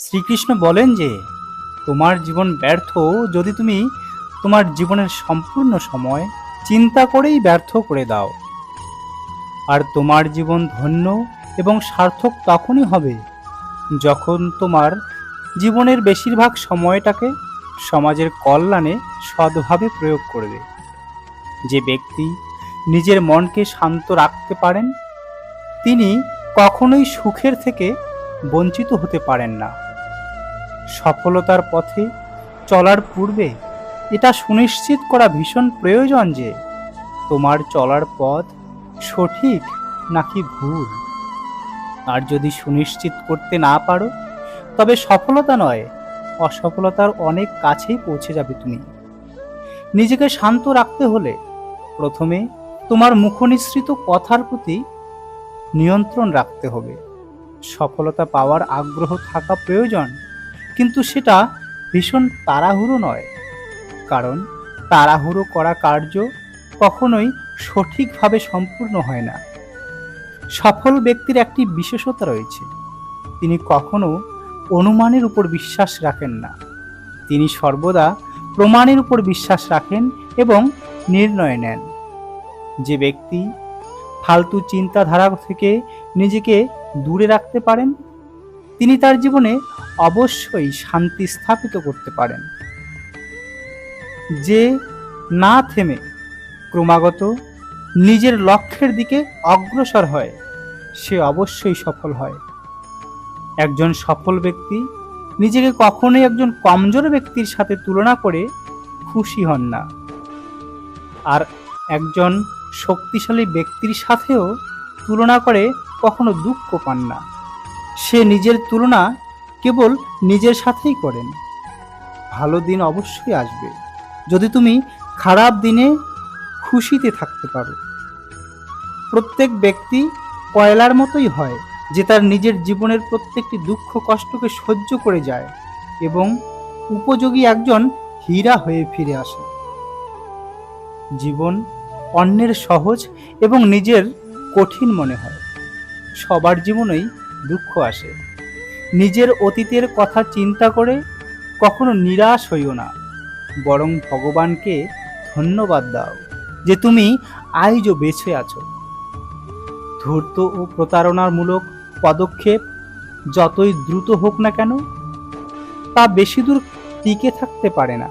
শ্রীকৃষ্ণ বলেন যে, তোমার জীবন ব্যর্থ যদি তুমি তোমার জীবনের সম্পূর্ণ সময় চিন্তা করেই ব্যর্থ করে দাও। আর তোমার জীবন ধন্য এবং সার্থক তখনই হবে যখন তোমার জীবনের বেশিরভাগ সময়টাকে সমাজের কল্যাণে সৎভাবে প্রয়োগ করবে। যে ব্যক্তি নিজের মনকে শান্ত রাখতে পারেন, তিনি কখনোই সুখের থেকে বঞ্চিত হতে পারেন না। সফলতার পথে চলার পূর্বে এটা সুনিশ্চিত করা ভীষণ প্রয়োজন যে তোমার চলার পথ সঠিক নাকি ভুল। আর যদি সুনিশ্চিত করতে না পারো, তবে সফলতা নয়, অসফলতার অনেক কাছেই পৌঁছে যাবে তুমি। নিজেকে শান্ত রাখতে হলে প্রথমে তোমার মুখনিসৃত কথার প্রতি নিয়ন্ত্রণ রাখতে হবে। সফলতা পাওয়ার আগ্রহ থাকা প্রয়োজন। কিন্তু সেটা ভীষণ তাড়াহুড়ো নয়। কারণ তাড়াহুড়ো করা কার্য কখনোই সঠিকভাবে সম্পূর্ণ হয় না। সফল ব্যক্তির একটি বিশেষতা রয়েছে, তিনি কখনো অনুমানের উপর বিশ্বাস রাখেন না। তিনি সর্বদা প্রমাণের উপর বিশ্বাস রাখেন এবং নির্ণয় নেন। যে ব্যক্তি ফালতু চিন্তাধারা থেকে নিজেকে দূরে রাখতে পারেন তিনি তার জীবনে অবশ্যই শান্তি স্থাপিত করতে পারেন। যে না থেমে ক্রমাগত নিজের লক্ষ্যের দিকে অগ্রসর হয়, সে অবশ্যই সফল হয়। একজন সফল ব্যক্তি নিজেকে কখনোই একজন কমজোর ব্যক্তির সাথে তুলনা করে খুশি হন না। আর একজন শক্তিশালী ব্যক্তির সাথেও তুলনা করে কখনো দুঃখ পান না। সে নিজের তুলনা কেবল নিজের সাথেই করেন। ভালো দিন অবশ্যই আসবে, যদি তুমি খারাপ দিনে খুশিতে থাকতে পারো। প্রত্যেক ব্যক্তি কয়লার মতোই হয় যে তার নিজের জীবনের প্রত্যেকটি দুঃখ কষ্টকে সহ্য করে যায় এবং উপযোগী একজন হীরা হয়ে ফিরে আসে। জীবন অন্যের সহজ এবং নিজের কঠিন মনে হয়। সবার জীবনেই দুঃখ আসে। নিজের অতীতের কথা চিন্তা করে কখনো নিরাশ হইও না। বরং ভগবানকে ধন্যবাদ দাও যে তুমি আইজও বেছে আছো। ধূর্ত ও প্রতারণামূলক পদক্ষেপ যতই দ্রুত হোক না কেন, তা বেশি দূর টিকে থাকতে পারে না।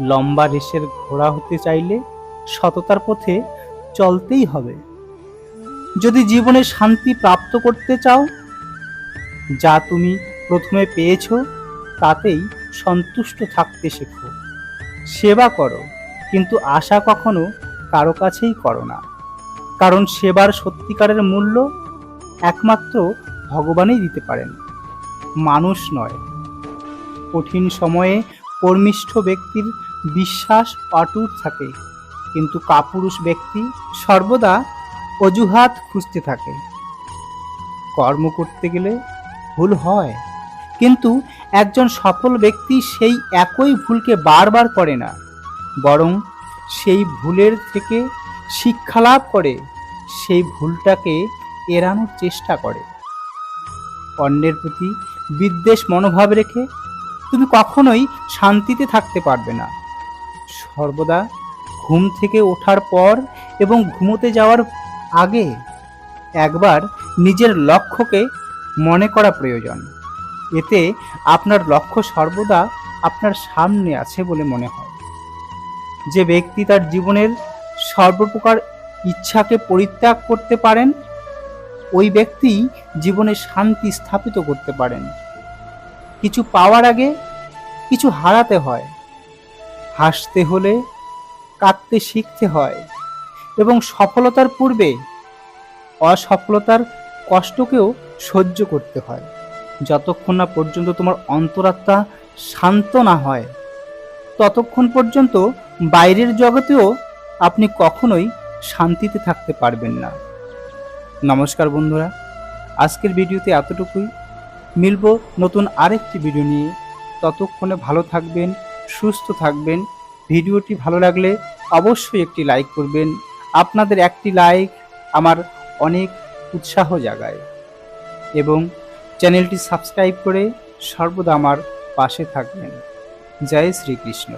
লম্বা রেসের ঘোড়া হতে চাইলে সততার পথে চলতেই হবে। যদি জীবনে শান্তি প্রাপ্ত করতে চাও, যা তুমি প্রথমে পেয়েছ, তাতেই সন্তুষ্ট থাকতে শেখো। সেবা করো, কিন্তু আশা কখনো কারও কাছেই করো না। কারণ সেবার সত্যিকারের মূল্য একমাত্র ভগবানই দিতে পারেন। মানুষ নয়। কঠিন সময়ে কর্মিষ্ঠ ব্যক্তির বিশ্বাস অটুট থাকে, কিন্তু কাপুরুষ ব্যক্তি সর্বদা অজুহাত খুঁজতে থাকে। কর্ম করতে গেলে ভুল হয়, কিন্তু একজন সফল ব্যক্তি সেই একই ভুলকে বারবার করে না, বরং সেই ভুলের থেকে শিক্ষা লাভ করে, সেই ভুলটাকে এড়ানোর চেষ্টা করে। অন্যের প্রতি বিদ্বেষ মনোভাব রেখে তুমি কখনোই শান্তিতে থাকতে পারবে না। সর্বদা ঘুম থেকে ওঠার পর এবং ঘুমোতে যাওয়ার আগে একবার নিজের লক্ষ্যকে মনে করা প্রয়োজন। এতে আপনার লক্ষ্য সর্বদা আপনার সামনে আছে বলে মনে হয়। যে ব্যক্তি তার জীবনের সর্বপ্রকার ইচ্ছাকে পরিত্যাগ করতে পারেন, ওই ব্যক্তি জীবনে শান্তি স্থাপিত করতে পারেন। কিছু পাওয়ার আগে কিছু হারাতে হয়। হাসতে হলে, কাঁদতে শিখতে হয়। এবং সফলতার পূর্বে অসফলতার কষ্টকেও সহ্য করতে হয়। যতক্ষণ না পর্যন্ত তোমার অন্তরাত্মা শান্ত না হয়, ততক্ষণ পর্যন্ত বাইরের জগতেও আপনি কখনোই শান্তিতে থাকতে পারবেন না। নমস্কার বন্ধুরা, আজকের ভিডিওতে এতটুকুই। মিলব নতুন আরেকটি ভিডিও নিয়ে। ততক্ষণে ভালো থাকবেন, সুস্থ থাকবেন। ভিডিওটি ভালো লাগলে অবশ্যই একটি লাইক করবেন। আপনাদের একটি লাইক আমার অনেক উৎসাহ জাগায় এবং চ্যানেলটি সাবস্ক্রাইব করে সর্বদা আমার পাশে থাকবেন। জয় শ্রীকৃষ্ণ।